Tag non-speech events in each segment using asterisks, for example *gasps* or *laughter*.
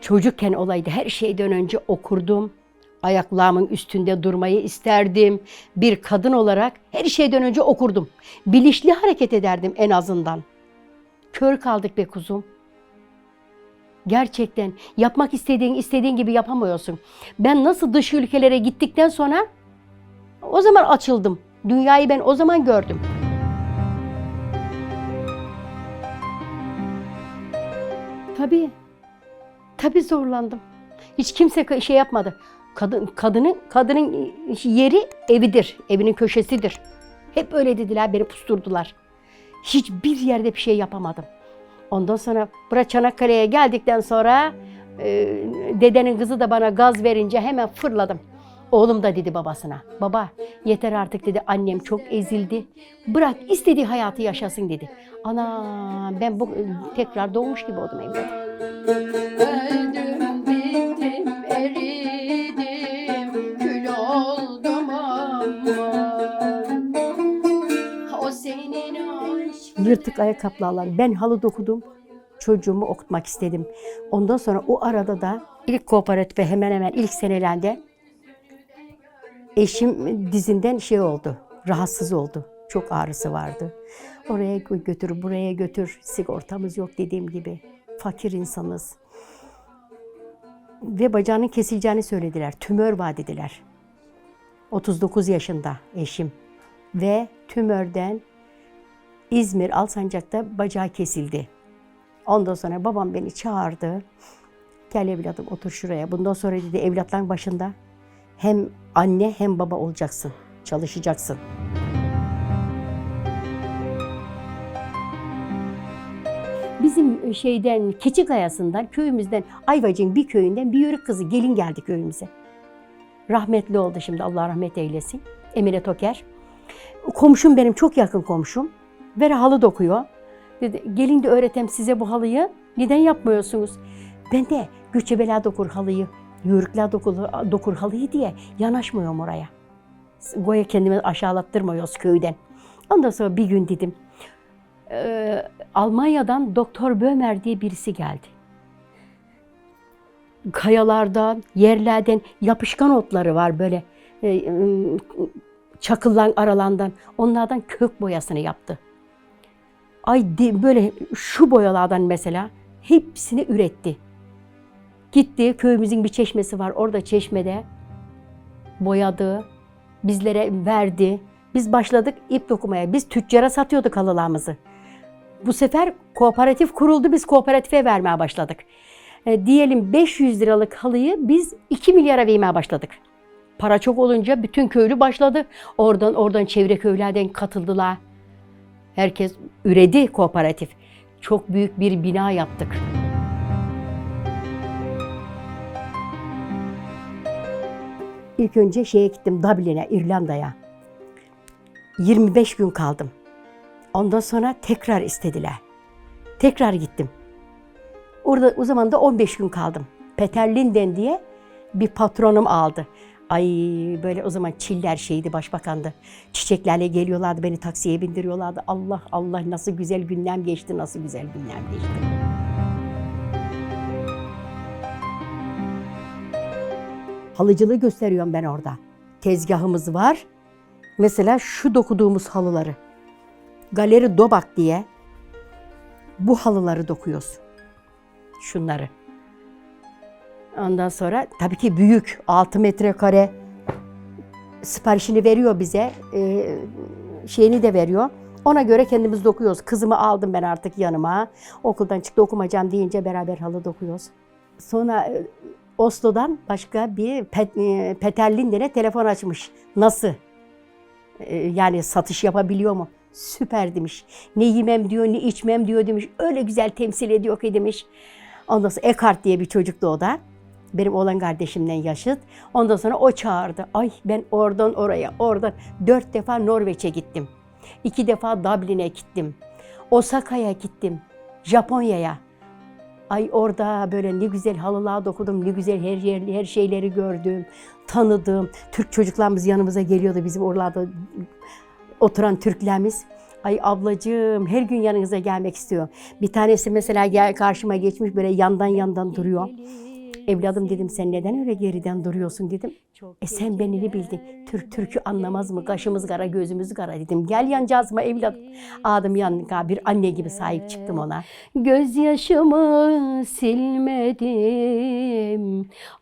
çocukken olaydı her şeyden önce okurdum. Ayaklarımın üstünde durmayı isterdim. Bir kadın olarak her şeyden önce okurdum. Bilinçli hareket ederdim en azından. Kör kaldık be kuzum. Gerçekten yapmak istediğin istediğin gibi yapamıyorsun. Ben nasıl dış ülkelere gittikten sonra o zaman açıldım. Dünyayı ben o zaman gördüm. Tabii. Tabii zorlandım. Hiç kimse şey yapmadı. Kadın kadının kadının yeri evidir, evinin köşesidir. Hep öyle dediler, beni pusturdular. Hiçbir yerde bir şey yapamadım. Ondan sonra buraya Çanakkale'ye geldikten sonra e, dedenin kızı da bana gaz verince hemen fırladım. Oğlum da dedi babasına. Baba yeter artık dedi annem çok ezildi. Bırak istediği hayatı yaşasın dedi. Ana ben bu tekrar doğmuş gibi oldum evladım. Yırtık ayakkabılarla ben halı dokudum. Çocuğumu okutmak istedim. Ondan sonra o arada da ilk kooperatife hemen hemen ilk senelerde eşim dizinden şey oldu. Rahatsız oldu. Çok ağrısı vardı. Oraya gö- götür, buraya götür. Sigortamız yok dediğim gibi. Fakir insanız. Ve bacağının kesileceğini söylediler. Tümör var dediler. 39 yaşında eşim. Ve tümörden İzmir Alsancak'ta bacağı kesildi. Ondan sonra babam beni çağırdı. Gel evladım otur şuraya. Bundan sonra dedi evlatların başında hem anne hem baba olacaksın. Çalışacaksın. Bizim şeyden Keçikayası'ndan köyümüzden Ayvacık'ın bir köyünden bir yörük kızı gelin geldi köyümüze. Rahmetli oldu şimdi Allah rahmet eylesin. Emine Toker. Komşum benim çok yakın komşum. Ver halı dokuyor. Dedi, gelin de öğretem size bu halıyı. Neden yapmıyorsunuz? Ben de göçebeler dokur halıyı, yörükler dokur, dokur halıyı diye yanaşmıyorum oraya. Goya kendimi aşağılattırmıyoruz köyden. Ondan sonra bir gün dedim, "Ee, Almanya'dan Doktor Bömer diye birisi geldi. Kayalardan, yerlerden yapışkan otları var böyle e, ım, çakıllan aralandan. Onlardan kök boyasını yaptı. Ay de- böyle şu boyalardan mesela hepsini üretti. Gitti köyümüzün bir çeşmesi var orada çeşmede boyadı, bizlere verdi. Biz başladık ip dokumaya. Biz tüccara satıyorduk halılarımızı. Bu sefer kooperatif kuruldu. Biz kooperatife vermeye başladık. E, diyelim 500 liralık halıyı biz 2 milyara vermeye başladık. Para çok olunca bütün köylü başladı. Oradan oradan çevre köylerden katıldılar. Herkes üredi kooperatif. Çok büyük bir bina yaptık. İlk önce şeye gittim Dublin'e, İrlanda'ya. 25 gün kaldım. Ondan sonra tekrar istediler. Tekrar gittim. Orada o zaman da 15 gün kaldım. Peter Linden diye bir patronum aldı. Ay böyle o zaman Çiller şeydi başbakandı. Çiçeklerle geliyorlardı beni taksiye bindiriyorlardı. Allah Allah nasıl güzel günler geçti nasıl güzel günler geçti. Halıcılığı gösteriyorum ben orada. Tezgahımız var. Mesela şu dokuduğumuz halıları. Galeri Dobak diye bu halıları dokuyoruz. Şunları. Ondan sonra tabii ki büyük 6 metrekare siparişini veriyor bize. Ee, şeyini de veriyor. Ona göre kendimiz dokuyoruz. Kızımı aldım ben artık yanıma. Okuldan çıktı okumayacağım deyince beraber halı dokuyoruz. Sonra e, Oslo'dan başka bir Pet, e, telefon açmış. Nasıl? E, yani satış yapabiliyor mu? Süper demiş. Ne yemem diyor, ne içmem diyor demiş. Öyle güzel temsil ediyor ki demiş. Ondan sonra Eckhart diye bir çocuktu o da. Benim olan kardeşimden yaşıt. Ondan sonra o çağırdı. Ay ben oradan oraya, oradan dört defa Norveç'e gittim. İki defa Dublin'e gittim. Osaka'ya gittim. Japonya'ya. Ay orada böyle ne güzel halılar dokudum, ne güzel her yer, her şeyleri gördüm, tanıdım. Türk çocuklarımız yanımıza geliyordu bizim oralarda oturan Türklerimiz. Ay ablacığım her gün yanınıza gelmek istiyor. Bir tanesi mesela gel karşıma geçmiş böyle yandan yandan duruyor. Evladım dedim sen neden öyle geriden duruyorsun dedim. E sen beni bildin. Türk türkü anlamaz mı? Kaşımız kara gözümüz kara dedim. Gel yancağızıma evladım. Adım yanına bir anne gibi sahip çıktım ona. Gözyaşımı silmedim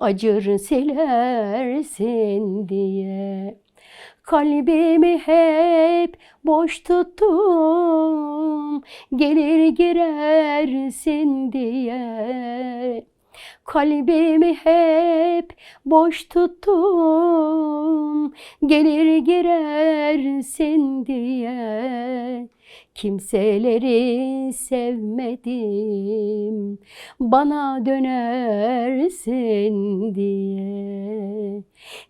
Acır silersin diye Kalbimi hep boş tuttum Gelir girersin diye Kalbimi hep boş tuttum. Gelir girersin diye. Kimseleri sevmedim. Bana dönersin diye.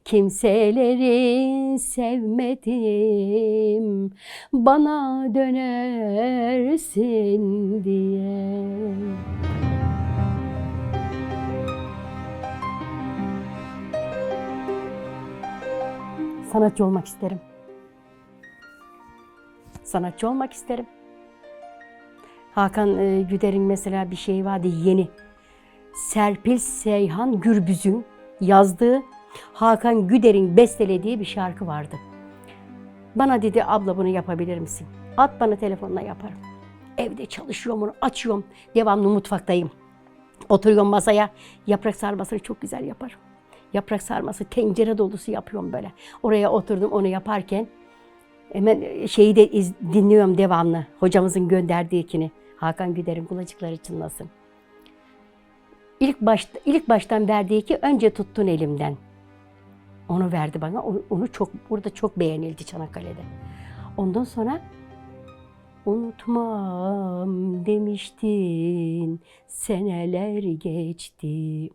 Kimseleri sevmedim. Bana dönersin diye Sanatçı olmak isterim. Sanatçı olmak isterim. Hakan e, Güder'in mesela bir şey vardı yeni. Serpil Seyhan Gürbüz'ün yazdığı Hakan Güder'in bestelediği bir şarkı vardı. Bana dedi abla bunu yapabilir misin? At bana telefonla yaparım. Evde çalışıyorum onu açıyorum. Devamlı mutfaktayım. Oturuyorum masaya. Yaprak sarmasını çok güzel yaparım. Yaprak sarması tencere dolusu yapıyorum böyle. Oraya oturdum onu yaparken hemen şeyi de iz- dinliyorum devamlı. Hocamızın gönderdiğini. Hakan Güder'in kulacıkları çınlasın. İlk başta ilk baştan verdiği ki önce tuttun elimden. Onu verdi bana. Onu, onu çok burada çok beğenildi Çanakkale'de. Ondan sonra unutmam demiştin. Seneler geçti.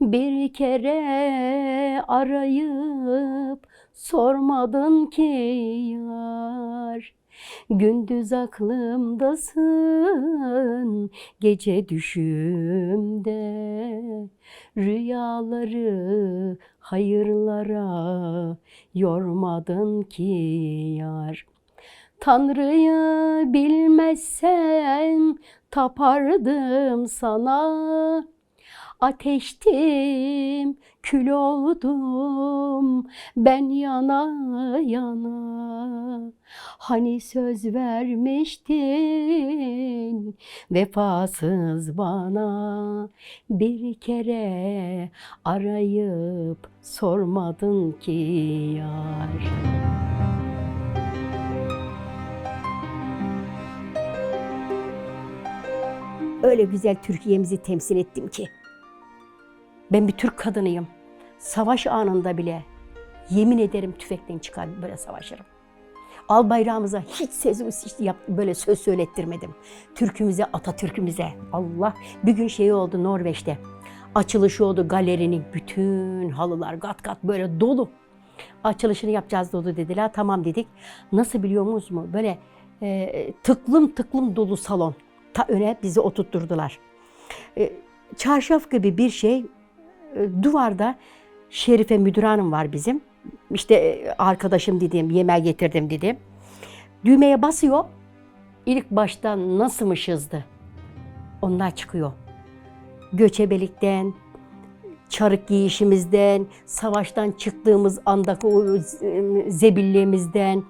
Bir kere arayıp sormadın ki yar. Gündüz aklımdasın, gece düşümde. Rüyaları hayırlara yormadın ki yar. Tanrı'yı bilmezsen tapardım sana. Ateştim, kül oldum ben yana yana. Hani söz vermiştin vefasız bana. Bir kere arayıp sormadın ki yar. Öyle güzel Türkiye'mizi temsil ettim ki. Ben bir Türk kadınıyım. Savaş anında bile yemin ederim tüfekten çıkar böyle savaşırım. Al bayrağımıza hiç söz hiç yap, böyle söz söylettirmedim. Türkümüze, Atatürk'ümüze. Allah bir gün şey oldu Norveç'te. Açılışı oldu galerinin bütün halılar kat kat böyle dolu. Açılışını yapacağız dolu dediler. Tamam dedik. Nasıl biliyor musunuz mu? Böyle e, tıklım tıklım dolu salon. Ta öne bizi oturtturdular. E, çarşaf gibi bir şey duvarda Şerife müdür hanım var bizim. İşte e, arkadaşım dediğim yemeğe getirdim dedi. Düğmeye basıyor. İlk başta nasılmışızdı. Onlar çıkıyor. Göçebelikten, çarık giyişimizden, savaştan çıktığımız andaki o e, zebilliğimizden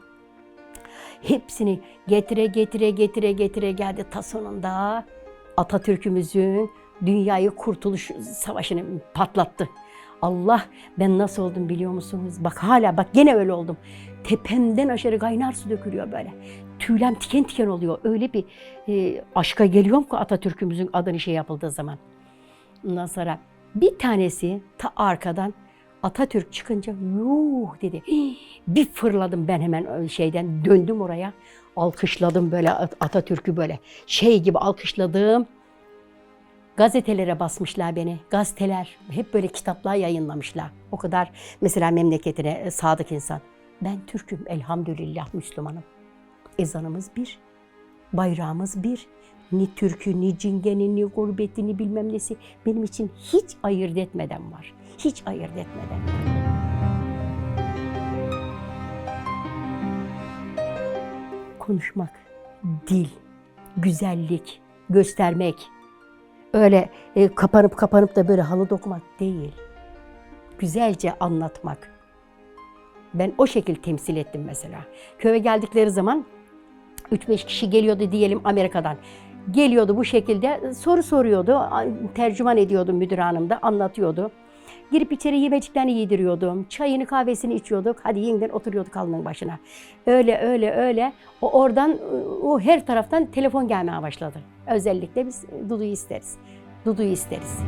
hepsini getire getire getire getire geldi ta sonunda Atatürk'ümüzün dünyayı kurtuluş savaşını patlattı. Allah ben nasıl oldum biliyor musunuz? Bak hala bak gene öyle oldum. Tepemden aşağı kaynar su dökülüyor böyle. Tüylem tiken tiken oluyor. Öyle bir e, aşka geliyorum ki Atatürk'ümüzün adını şey yapıldığı zaman. Ondan sonra bir tanesi ta arkadan Atatürk çıkınca yuh dedi. *gasps* Bir fırladım ben hemen şeyden döndüm oraya. Alkışladım böyle Atatürk'ü böyle şey gibi alkışladım. Gazetelere basmışlar beni. Gazeteler hep böyle kitaplar yayınlamışlar. O kadar mesela memleketine e, sadık insan. Ben Türk'üm elhamdülillah Müslümanım. Ezanımız bir, bayrağımız bir. Ni türkü, ni cingeni, ni gurbeti, ni bilmem nesi benim için hiç ayırt etmeden var. Hiç ayırt etmeden. Konuşmak, dil, güzellik, göstermek, Öyle e, kapanıp kapanıp da böyle halı dokumak değil. Güzelce anlatmak. Ben o şekil temsil ettim mesela. Köye geldikleri zaman 3-5 kişi geliyordu diyelim Amerika'dan. Geliyordu bu şekilde soru soruyordu. Tercüman ediyordu müdür hanım da anlatıyordu. Girip içeri yemeciklerini yediriyordum. Çayını kahvesini içiyorduk. Hadi yeniden oturuyorduk halının başına. Öyle öyle öyle. O oradan o her taraftan telefon gelmeye başladı. Özellikle biz Dudu'yu isteriz. Dudu'yu isteriz.